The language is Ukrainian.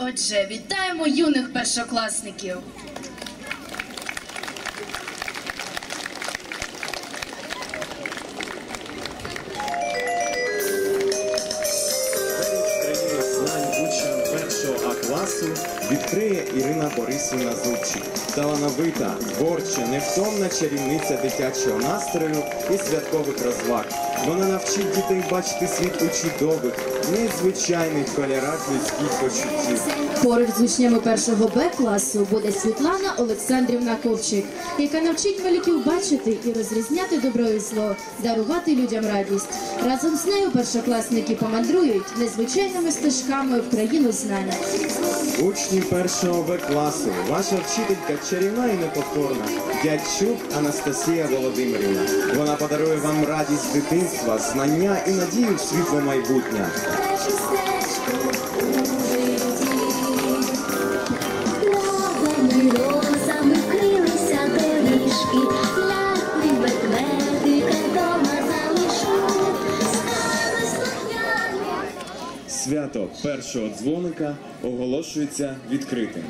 Отже, вітаємо юних першокласників. Першого відкриє Ірина Борисівна Зубчик. Талановита, творча, невтомна чарівниця дитячого настрою і святкових розваг. Вона навчить дітей бачити світ у чудових, незвичайних кольорах людських почуттів. Поруч з учнями першого Б класу буде Світлана Олександрівна Ковчик, яка навчить малюків бачити і розрізняти добро і зло, дарувати людям радість. Разом з нею першокласники помандрують незвичайними стежками в країну знань. Учні першого класу, ваша вчителька чарівна і неповторна, Дячук Анастасія Володимирівна. Вона подарує вам радість дитинства, знання і надію в світло майбутнє. Свято першого дзвоника оголошується відкритим.